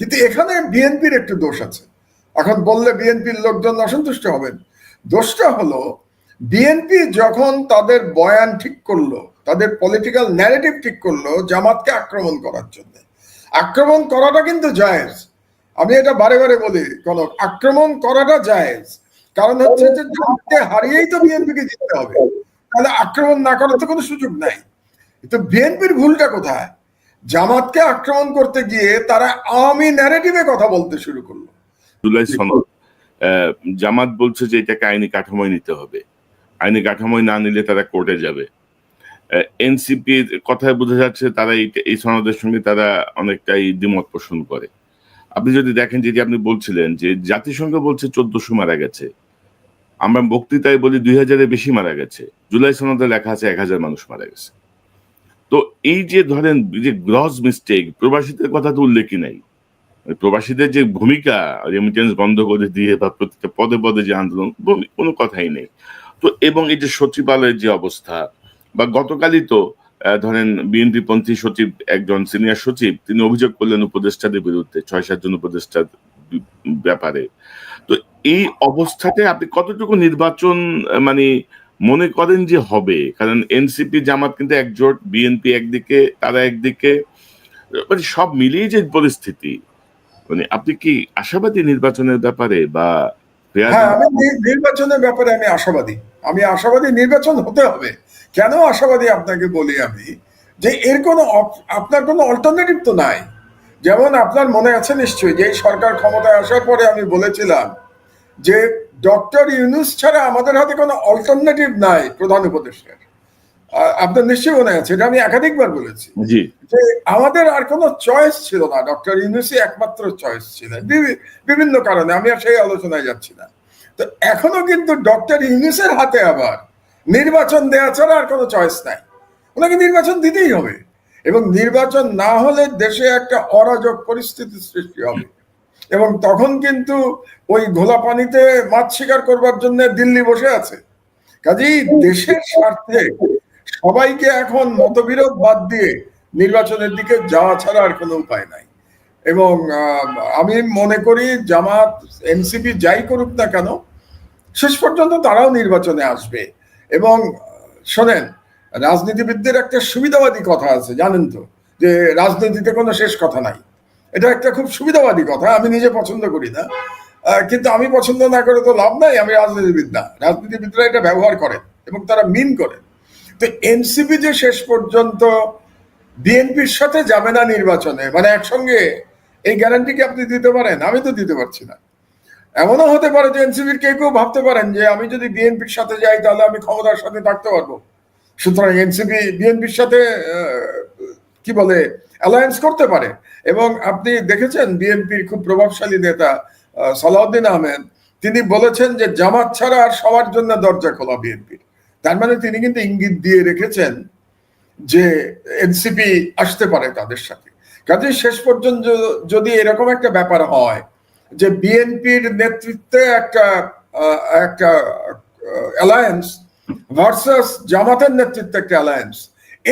কিন্তু এখানে বিএনপির একটু দোষ আছে। এখন বললে বিএনপির লোকজন অসন্তুষ্ট হবেন। দোষটা হলো, বিএনপি যখন তাদের বয়ান ঠিক করল, তাদের পলিটিক্যাল ন্যারেটিভ ঠিক করল জামাতকে আক্রমণ করার জন্য। আক্রমণ করাটা কিন্তু জায়েজ। আমি এটা বারে বারে বলি কোন আক্রমণ করাটা জায়েজ। কারণ হচ্ছে যে জামাতকে হারিয়েই তো বিএনপিকে জিততে হবে। তাহলে আক্রমণ না করার তো কোনো সুযোগ নাই। তো বিএনপির ভুলটা কোথায়? জামাতকে আক্রমণ করতে গিয়ে তারা আওয়ামী ন্যারেটিভে কথা বলতে শুরু করল। জামাত বলছে যে এটাকে আইনি কাঠামোয় নিতে হবে। আইনি কাঠামোয় না নিলে তারা কোর্টে যাবে। এনসিপি কথায় বোঝা যাচ্ছে তারা এই সনদের সঙ্গে তারা অনেকটাই দ্বিমত পোষণ করে। আপনি যদি দেখেন যেটি আপনি বলছিলেন যে জাতিসংঘ বলছে চোদ্দশো মারা গেছে। আমরা বক্তৃতায় বলি দুই হাজারের বেশি মারা গেছে। জুলাই সনদে লেখা আছে এক হাজার মানুষ মারা গেছে। তো এই যে ধরেন যে গ্রস মিস্টেক প্রবাসীদের কথা তো উল্লেখই নাই। মানে প্রবাসীদের যে ভূমিকা রেমিটেন্স বন্ধ করে দিয়ে বা প্রত্যেকটা পদে পদে যে আন্দোলন কোনো কথাই নেই। তো এবং এই যে সচিবালয়ের যে অবস্থা, বা গতকালই তো ধরেন বিএনপি পন্থী সচিব, একজন সিনিয়র সচিব, তিনি অভিযোগ করলেন উপদেষ্টাদের বিরুদ্ধে ছয় সাতজন উপদেষ্টার ব্যাপারে। তো এই অবস্থাতে আপনি কতটুকু নির্বাচন মানে মনে করেন যে হবে কারণ এনসিপি জামাত কিন্তু একজোট বিএনপি একদিকে তারা একদিকে মানে সব মিলিয়ে যে পরিস্থিতি মানে আপনি কি আশাবাদী নির্বাচনের ব্যাপারে বা হ্যাঁ আমি নির্বাচনের ব্যাপারে আমি আশাবাদী। আমি আশাবাদী নির্বাচন হতে হবে। কেন আশাবাদী আপনাকে বলি আমি? যে এর কোনো আপনার কোনো অল্টারনেটিভ তো নাই। যেমন আপনার মনে আছে নিশ্চয়ই যে সরকার ক্ষমতায় আসার পরে আমি বলেছিলাম যে ডক্টর ইউনুস ছাড়া আমাদের হাতে কোনো অল্টারনেটিভ নাই প্রধান উপদেষ্টার। আপনার নিশ্চয়ই মনে আছে এটা আমি একাধিকবার বলেছি। যে আমাদের আর কোনো চয়েস ছিল না ডক্টর ইউনুসই একমাত্র চয়েস ছিল বিভি- বিভিন্ন কারণে আমি আর সেই আলোচনায় যাচ্ছি না। তো এখনও কিন্তু ডক্টর ইউনুসের হাতে আবার নির্বাচন দেওয়া ছাড়া আর কোনো চয়েস নাই। ওনাকে নির্বাচন দিতেই হবে। এবং নির্বাচন না হলে দেশে একটা অরাজক পরিস্থিতি সৃষ্টি হবে। এবং তখন কিন্তু ওই ঘোলা পানিতে মাছ শিকার করবার জন্য দিল্লি বসে আছে। কাজেই দেশের স্বার্থে সবাইকে এখন মতবিরোধ বাদ দিয়ে নির্বাচনের দিকে যাওয়া ছাড়া আর কোনো উপায় নাই। এবং, আমি মনে করি জামাত, এনসিপি যাই করুক না কেন, শেষ পর্যন্ত তারাও নির্বাচনে আসবে। এবং, শোনেন, রাজনীতিবিদদের একটা সুবিধাবাদী কথা আছে, জানেন তো, যে রাজনীতিতে কোনো শেষ কথা নাই। এটা একটা খুব সুবিধাবাদী কথা, আমি নিজে পছন্দ করি না। কিন্তু আমি পছন্দ না করে তো লাভ নাই, আমি রাজনীতিবিদ না রাজনীতিবিদরা এটা ব্যবহার করেন এবং তারা মিন করেন। তো এনসিপি যে শেষ পর্যন্ত বিএনপির সাথে যাবে না নির্বাচনে মানে একসঙ্গে, এই গ্যারান্টি কি আপনি দিতে পারেন? আমি তো দিতে পারছি না। এমনও হতে পারে যে এনসিপির কেউ কেউ ভাবতে পারেন যে আমি যদি বিএনপির সাথে যাই, তাহলে আমি ক্ষমতার সাথে থাকতে পারব। সুতরাং এনসিপি, বিএনপির সাথে কি বলে অ্যালায়েন্স করতে পারে। এবং আপনি দেখেছেন বিএনপির খুব প্রভাবশালী নেতা সালাউদ্দিন আহমেদ, তিনি বলেছেন যে জামাত ছাড়া আর সবার জন্য দরজা খোলা বিএনপির। তার মানে তিনি কিন্তু ইঙ্গিত দিয়ে রেখেছেন যে এনসিপি আসতে পারে তাদের সাথে। কাজে শেষ পর্যন্ত যদি এরকম একটা ব্যাপার হয় যে বিএনপির নেতৃত্বে একটা একটা অ্যালায়েন্স ভার্সাস জামাতের নেতৃত্বে একটা অ্যালায়েন্স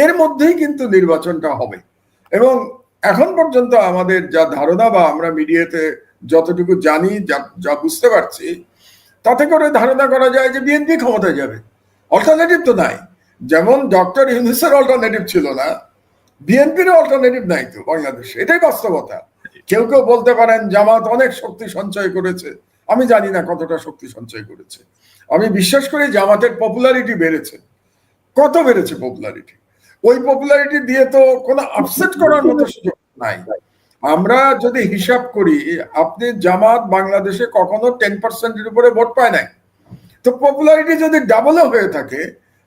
এর মধ্যেই কিন্তু নির্বাচনটা হবে। এবং এখন পর্যন্ত আমাদের যা ধারণা বা আমরা মিডিয়াতে যতটুকু জানি, যা যা বুঝতে পারছি, তাতে করে ধারণা করা যায় যে বিএনপি ক্ষমতায় যাবে। অল্টারনেটিভ তো নাই। যেমন ডক্টর ইউনুসের অল্টারনেটিভ ছিল না বিএনপির অল্টারনেটিভ নাই তো বাংলাদেশে। এটাই বাস্তবতা। কেউ কেউ বলতে পারেন, জামাত অনেক শক্তি সঞ্চয় করেছে। আমি জানি না কতটা শক্তি সঞ্চয় করেছে। আমি বিশ্বাস করি জামাতের পপুলারিটি বেড়েছে। কত বেড়েছে পপুলারিটি ওই পপুলারিটি দিয়ে তো কোনো আপসেট করার মতো সুযোগ নাই। আমরা যদি হিসাব করি আপনি জামাত বাংলাদেশে কখনো টেন পার্সেন্টের উপরে ভোট পায় নাই। তো পপুলারিটি যদি ডাবলও হয়ে থাকে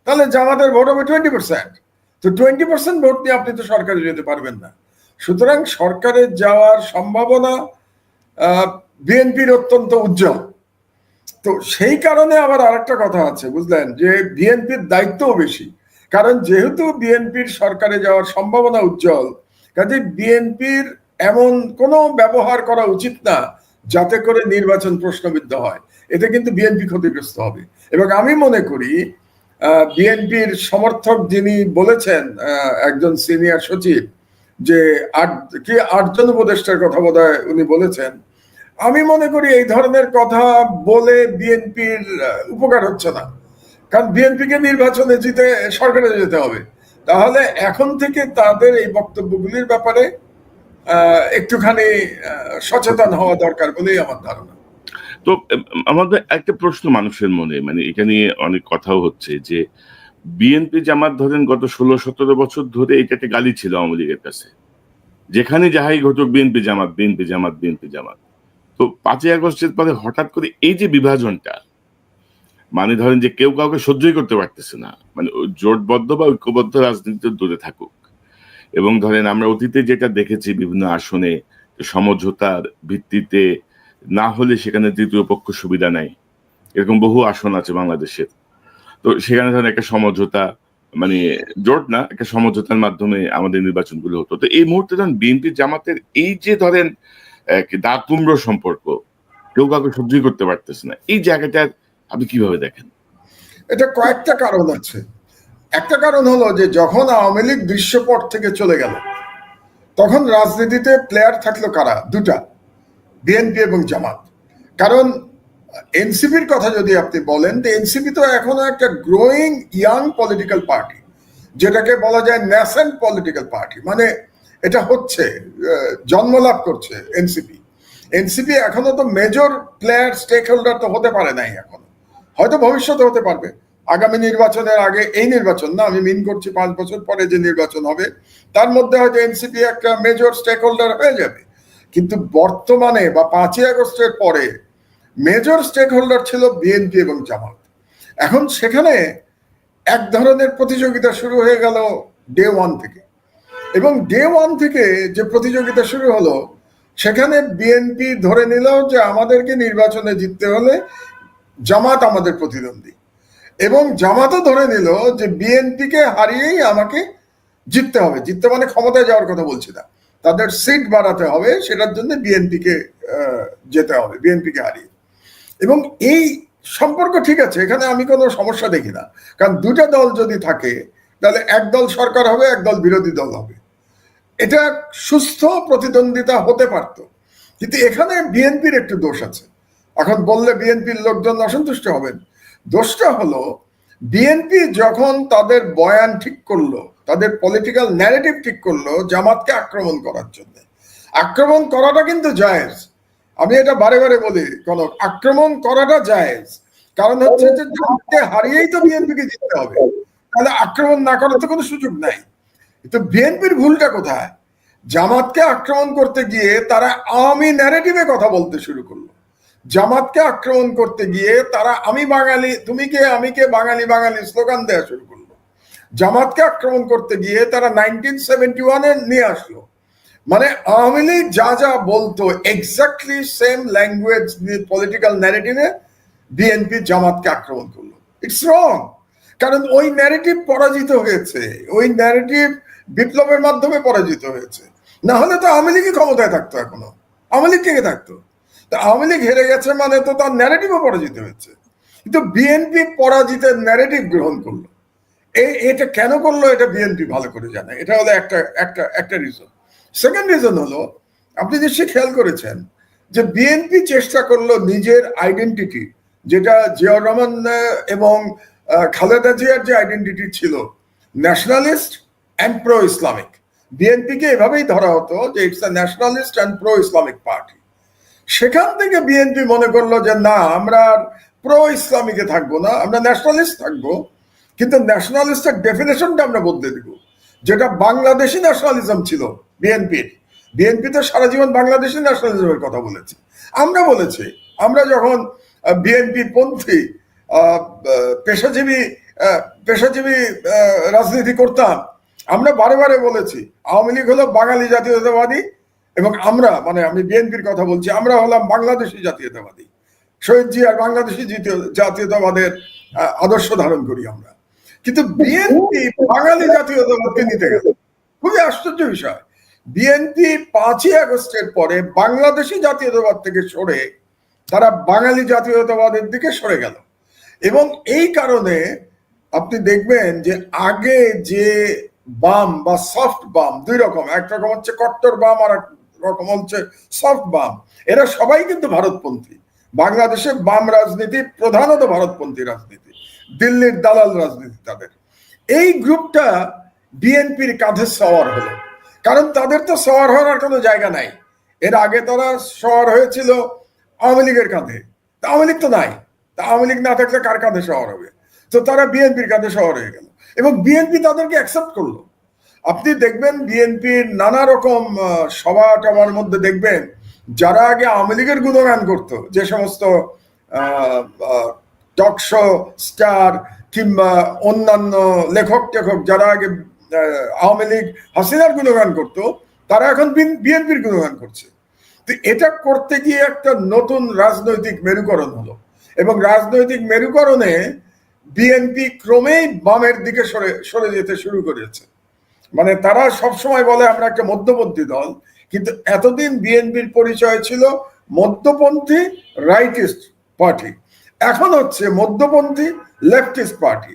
তাহলে জামাতের ভোট হবে টোয়েন্টি পার্সেন্ট তো টোয়েন্টি পার্সেন্ট ভোট নিয়ে আপনি তো সরকারে যেতে পারবেন না। সুতরাং সরকারে যাওয়ার সম্ভাবনা বিএনপির অত্যন্ত উজ্জ্বল। তো সেই কারণে আবার আরেকটা কথা আছে বুঝলেন? যে বিএনপির দায়িত্বও বেশি। কারণ যেহেতু বিএনপির সরকারে যাওয়ার সম্ভাবনা উজ্জ্বল, কাজে বিএনপির এমন কোনো ব্যবহার করা উচিত না যাতে করে নির্বাচন প্রশ্নবিদ্ধ হয়। এতে কিন্তু বিএনপি ক্ষতিগ্রস্ত হবে। এবং আমি মনে করি বিএনপির সমর্থক যিনি বলেছেন একজন সিনিয়র সচিব, যে আট, কি আটজন উপদেষ্টার কথা বোধ উনি বলেছেন, আমি মনে করি এই ধরনের কথা বলে বিএনপির উপকার হচ্ছে না। কারণ বিএনপিকে নির্বাচনে জিতে সরকারে যেতে হবে। তাহলে এখন থেকে তাদের এই বক্তব্যগুলির ব্যাপারে একটুখানি সচেতন হওয়া দরকার বলেই আমার ধারণা। তো আমাদের একটা প্রশ্ন মানুষের মনে মানে এটা নিয়ে অনেক কথাও হচ্ছে যে বিএনপি জামাত ধরেন গত ষোলো সতেরো বছর ধরে এটা একটা গালি ছিল আওয়ামী লীগের কাছে। যেখানে যাহাই ঘটুক BNP Jamaat BNP Jamaat BNP Jamaat. তো পাঁচই আগস্টের পরে হঠাৎ করে এই যে বিভাজনটা মানে ধরেন যে কেউ কাউকে সহ্যই করতে পারতেছে না। মানে জোটবদ্ধ বা ঐক্যবদ্ধ রাজনীতিতে দূরে থাকুক। এবং ধরেন আমরা অতীতে যেটা দেখেছি বিভিন্ন আসনে, সমঝোতার ভিত্তিতে না হলে সেখানে তৃতীয় পক্ষ সুবিধা নেয় এরকম বহু আসন আছে বাংলাদেশের। তো সেখানে ধরেন একটা সমঝোতা মানে জোট না, একটা সমঝোতার মাধ্যমে আমাদের নির্বাচনগুলো হতো। তো এই মুহূর্তে ধরেন বিএনপি জামাতের এই যে ধরেন, এক দা সম্পর্ক, কেউ কাউকে সহ্যই করতে পারতেছে না। এই জায়গাটা আপনি কীভাবে দেখেন? এটা কয়েকটা কারণ আছে। একটা কারণ হলো যে, যখন আওয়ামী লীগ দৃশ্যপট থেকে চলে গেল, তখন রাজনীতিতে প্লেয়ার থাকল কারা? দুটা বিএনপি এবং জামাত। কারণ এনসিপির কথা যদি আপনি বলেন, তো এনসিপি তো এখনও একটা গ্রোয়িং ইয়াং পলিটিক্যাল পার্টি যেটাকে বলা যায় ন্যাসেন্ট পলিটিক্যাল পার্টি মানে এটা হচ্ছে জন্মলাভ করছে এনসিপি এনসিপি এখনও তো মেজর প্লেয়ার স্টেক হোল্ডার তো হতে পারে নাই এখনও। হয়তো ভবিষ্যতে হতে পারবে। আগামী নির্বাচনের আগে এই নির্বাচন না, আমি মিন করছি পাঁচ বছর পরে যে নির্বাচন হবে, তার মধ্যে হয়তো এনসিপি একটা মেজর স্টেক হোল্ডার হয়ে যাবে। কিন্তু বর্তমানে বা পাঁচই আগস্টের পরে মেজর স্টেক হোল্ডার ছিল বিএনপি এবং জামাত। এখন সেখানে এক ধরনের প্রতিযোগিতা শুরু হয়ে গেল ডে ওয়ান থেকে। এবং ডে ওয়ান থেকে যে প্রতিযোগিতা শুরু হলো, সেখানে বিএনপি ধরে নিল যে আমাদেরকে নির্বাচনে জিততে হলে জামাত আমাদের প্রতিদ্বন্দ্বী। এবং জামাতও ধরে নিল যে বিএনপিকে হারিয়েই আমাকে জিততে হবে। জিততে মানে ক্ষমতায় যাওয়ার কথা বলছি না। তাদের সিট বাড়াতে হবে, সেটার জন্য বিএনপিকে যেতে হবে, বিএনপিকে হারিয়ে। এবং এই সম্পর্ক ঠিক আছে, এখানে আমি কোনো সমস্যা দেখি না। কারণ দুটা দল যদি থাকে, তাহলে এক দল সরকার হবে এক দল বিরোধী দল হবে। এটা সুস্থ প্রতিদ্বন্দ্বিতা হতে পারত। কিন্তু এখানে বিএনপির একটু দোষ আছে। এখন বললে বিএনপির লোকজন অসন্তুষ্ট হবেন। দোষটা হলো, বিএনপি যখন তাদের বয়ান ঠিক করল, তাদের পলিটিক্যাল ন্যারেটিভ ঠিক করল জামাতকে আক্রমণ করার জন্য। আক্রমণ করাটা কিন্তু জায়েজ। আমি এটা বারে বারে বলি কোন আক্রমণ করাটা জায়েজ। কারণ হচ্ছে যে জামাতকে হারিয়েই তো বিএনপিকে জিততে হবে। তাহলে আক্রমণ না করার তো কোনো সুযোগ নাই। তো বিএনপির ভুলটা কোথায়? জামাতকে আক্রমণ করতে গিয়ে তারা আওয়ামী ন্যারেটিভে কথা বলতে শুরু করল। জামাতকে আক্রমণ করতে গিয়ে তারা, আমি বাঙালি, তুমি কে? আমি কে? বাঙালি বাঙালি স্লোগান দেওয়া শুরু করল। জামাতকে আক্রমণ করতে গিয়ে তারা নাইনটিন সেভেন্টি ওয়ানে নিয়ে আসলো। মানে আওয়ামী লীগ যা যা বলতো এক্স্যাক্টলি সেম ল্যাঙ্গুয়েজ পলিটিক্যাল ন্যারেটিভে বিএনপি জামাতকে আক্রমণ করল। ইটস রং কারণ ওই ন্যারেটিভ পরাজিত হয়েছে। ওই ন্যারেটিভ বিপ্লবের মাধ্যমে পরাজিত হয়েছে। না হলে তো আওয়ামী লীগই ক্ষমতায় থাকতো এখনও। আওয়ামী লীগ কে থাকতো? তা আওয়ামী লীগ হেরে গেছে মানে তো তার ন্যারেটিভও পরাজিত হয়েছে। কিন্তু বিএনপি পরাজিতের ন্যারেটিভ গ্রহণ করল। এই এটা কেন করল এটা বিএনপি ভালো করে জানে। এটা হলো একটা একটা একটা রিজন সেকেন্ড রিজন হলো, আপনি নিশ্চয়ই খেয়াল করেছেন যে বিএনপি চেষ্টা করল নিজের আইডেন্টিটি যেটা জিয়াউর রহমান এবং খালেদা জিয়ার যে আইডেন্টিটি ছিল ন্যাশনালিস্ট অ্যান্ড প্রো ইসলামিক বিএনপিকে এভাবেই ধরা হতো যে it's a nationalist and pro Islamic party সেখান থেকে বিএনপি মনে করল যে, না, আমরা প্রো ইসলামিকে থাকব না, আমরা ন্যাশনালিস্ট থাকব। কিন্তু ন্যাশনালিস্টের ডেফিনেশনটা আমরা বদলে দিব। যেটা বাংলাদেশি ন্যাশনালিজম ছিল বিএনপির বিএনপি তো সারা জীবন বাংলাদেশি ন্যাশনালিজমের কথা বলেছে। আমরা বলেছি, আমরা যখন বিএনপি পন্থী পেশাজীবী পেশাজীবী রাজনীতি করতাম, আমরা বারে বারে বলেছি, আওয়ামী লীগ হলো বাঙালি জাতীয়তাবাদী এবং আমরা মানে আমি বিএনপির কথা বলছি, আমরা হলাম বাংলাদেশি জাতীয়তাবাদী। শহীদ জিয়ার বাংলাদেশি জাতীয়তাবাদের আদর্শ ধারণ করি আমরা। কিন্তু বিএনপি বাঙালি জাতীয়তাবাদকে নিতে গেল। খুবই আশ্চর্য বিষয়। বিএনপি পাঁচই আগস্টের পরে বাংলাদেশি জাতীয়তাবাদ থেকে সরে তারা বাঙালি জাতীয়তাবাদের দিকে সরে গেল। এবং এই কারণে আপনি দেখবেন যে আগে যে বাম বা সফট বাম, দুই রকম, এক রকম হচ্ছে কট্টর বাম আর রকম হচ্ছে সফট বাম এরা সবাই কিন্তু ভারতপন্থী। বাংলাদেশে বাম রাজনীতি, প্রধানত ভারতপন্থী রাজনীতি। দিল্লির দালাল রাজনীতি তাদের। এই গ্রুপটা বিএনপির কাঁধে সওয়ার হলো। কারণ তাদের তো সওয়ার হওয়ার কোনো জায়গা নাই। এর আগে তারা সওয়ার হয়েছিল আওয়ামী লীগের কাঁধে। তা আওয়ামী লীগ তো নাই। তা আওয়ামী লীগ না থাকলে কার কাঁধে সওয়ার হবে? তো তারা বিএনপির কাঁধে সওয়ার হয়ে গেল। এবং বিএনপি তাদেরকে অ্যাকসেপ্ট করল। আপনি দেখবেন বিএনপির নানা রকম সভা টভার মধ্যে দেখবেন যারা আগে আওয়ামী লীগের গুণগান করতো, যে সমস্ত টক শো স্টার কিংবা অন্যান্য লেখক টেখক যারা আগে আওয়ামী লীগ, হাসিনার গুণগান করতো, তারা এখন বিএনপির গুণগান করছে। তো এটা করতে গিয়ে একটা নতুন রাজনৈতিক মেরুকরণ হলো এবং রাজনৈতিক মেরুকরণে বিএনপি ক্রমেই বামের দিকে সরে সরে যেতে শুরু করেছে। মানে তারা সব সময় বলে আমরা একটা মধ্যপন্থী দল, কিন্তু এতদিন বিএনপির পরিচয় ছিল মধ্যপন্থী রাইটিস্ট পার্টি এখন হচ্ছে মধ্যপন্থী লেফটিস্ট পার্টি